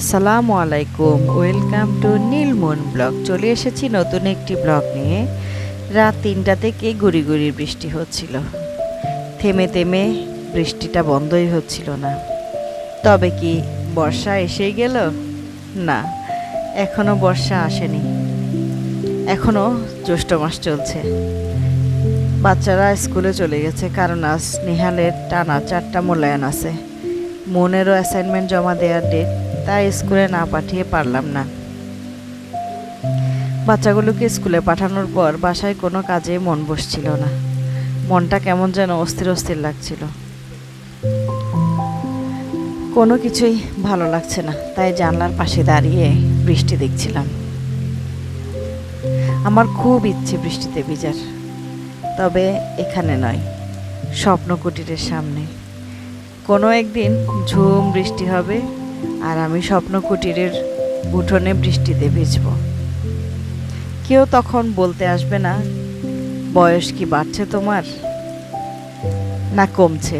আসসালামু আলাইকুম। Welcome to Nilmon blog চলে এসেছি নতুন একটি ব্লগ নিয়ে। রাত তিনটা থেকে গুড়ি গুড়ি বৃষ্টি হচ্ছিল। থেমে থেমে বৃষ্টিটা বন্ধই হচ্ছিল না। তবে কি বর্ষা এসেই গেল? না, এখনও বর্ষা আসেনি। এখনও জ্যৈষ্ঠ মাস চলছে। বাচ্চারা স্কুলে চলে গেছে, কারণ আজ নেহালের টানা চারটা মূল্যায়ন আছে। মনেরও অ্যাসাইনমেন্ট জমা দেওয়ার ডেট তাই স্কুলে না পাঠিয়ে পারলাম না। বাচ্চাগুলোকে স্কুলে পাঠানোর পর বাসায় কোনো কাজে মন বসছিল না। মনটা কেমন যেন অস্থির অস্থির লাগছিল। কোনো কিছুই ভালো লাগছে না, তাই জানলার পাশে দাঁড়িয়ে বৃষ্টি দেখছিলাম। আমার খুব ইচ্ছে বৃষ্টিতে ভিজার, তবে এখানে নয় স্বপ্ন কুটিরের সামনে। কোনো একদিন ঝুম বৃষ্টি হবে আর আমি স্বপ্ন কুটিরের উঠোনে বৃষ্টিতে ভিজব। কেউ তখন বলতে আসবে না, বয়স কি বাড়ছে তোমার? না কমছে,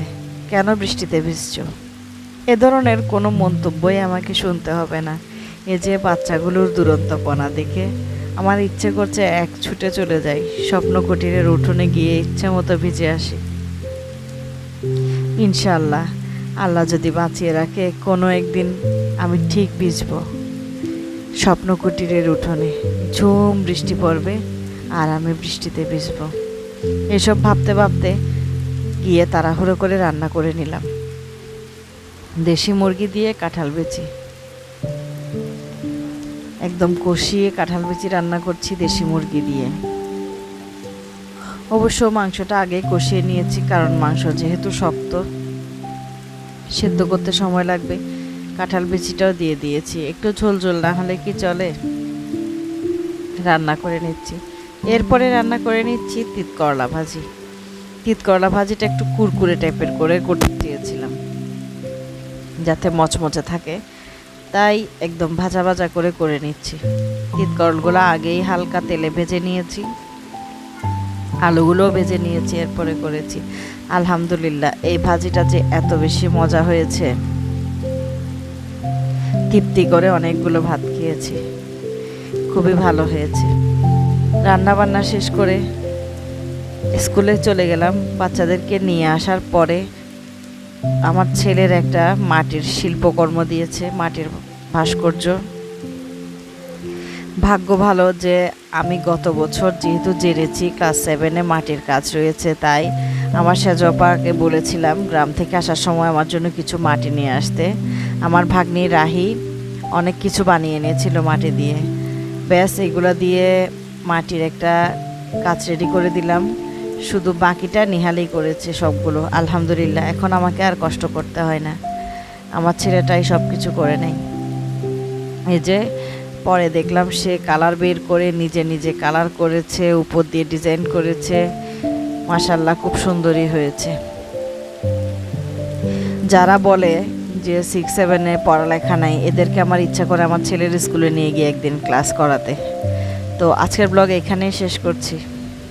কেন বৃষ্টিতে ভিজছ? এ ধরনের কোনো মন্তব্যই আমাকে শুনতে হবে না। এ যে বাচ্চাগুলোর দুরন্তপনা দেখে আমার ইচ্ছে করছে এক ছুটে চলে যাই, স্বপ্ন কুটিরের উঠোনে গিয়ে ইচ্ছে মতো ভিজে আসি। ইনশাল্লাহ আল্লাহ যদি বাঁচিয়ে রাখে, কোনো একদিন আমি ঠিক ভিজব। স্বপ্ন কুটিরের উঠোনে ঝুম বৃষ্টি পড়বে আর আমি বৃষ্টিতে ভিজব। এসব ভাবতে ভাবতে গিয়ে তাড়াহুড়ো করে রান্না করে নিলাম। দেশি মুরগি দিয়ে কাঁঠাল বেচি। একদম কষিয়ে কাঁঠাল বেচি রান্না করছি দেশি মুরগি দিয়ে। অবশ্য মাংসটা আগে কষিয়ে নিয়েছি, কারণ মাংস যেহেতু শক্ত সেদ্ধ করতে সময় লাগবে। কাঁঠাল বিচিটাও দিয়ে দিয়েছি। একটু ঝোল ঝোল না হলে কি চলে? রান্না করে নিচ্ছি। এরপরে রান্না করে নিচ্ছি তিত করলা ভাজি। তিত করলা ভাজিটা একটু কুরকুরে টাইপের করে করতে চেয়েছিলাম যাতে মচমচে থাকে। তাই একদম ভাজা ভাজা করে করে নিচ্ছি। তিত করলগুলো আগেই হালকা তেলে ভেজে নিয়েছি। আলুগুলোও ভেজে নিয়েছি, এরপরে করেছি। আলহামদুলিল্লাহ, এই ভাজিটা যে এত বেশি মজা হয়েছে। তৃপ্তি করে অনেকগুলো ভাত খেয়েছি। খুবই ভালো হয়েছে। রান্না বান্না শেষ করে স্কুলে চলে গেলাম। বাচ্চাদেরকে নিয়ে আসার পরে আমার ছেলের একটা মাটির শিল্পকর্ম দিয়েছে, মাটির ভাস্কর্য। ভাগ্য ভালো যে আমি গত বছর যেহেতু জেনেছি ক্লাস সেভেনে মাটির কাজ রয়েছে, তাই আমার সেজপাকে বলেছিলাম গ্রাম থেকে আসার সময় আমার জন্য কিছু মাটি নিয়ে আসতে। আমার ভাগ্নি রাহি অনেক কিছু বানিয়ে এনেছিল মাটি দিয়ে। ব্যাস, এগুলো দিয়ে মাটির একটা কাজ রেডি করে দিলাম। শুধু বাকিটা নিহালেই করেছে সবগুলো, আলহামদুলিল্লাহ। এখন আমাকে আর কষ্ট করতে হয় না। আমার ছেলেটাই সব কিছু করে নেয়। এই যে পরে দেখলাম সে কালার বের করে নিজে নিজে কালার করেছে, উপর দিয়ে ডিজাইন করেছে। মাসাল্লাহ খুব সুন্দরই হয়েছে। যারা বলে যে সিক্স সেভেনে পড়ালেখা নাই, এদেরকে আমার ইচ্ছা করে আমার ছেলের স্কুলে নিয়ে গিয়ে একদিন ক্লাস করাতে। তো আজকের ব্লগ এখানেই শেষ করছি।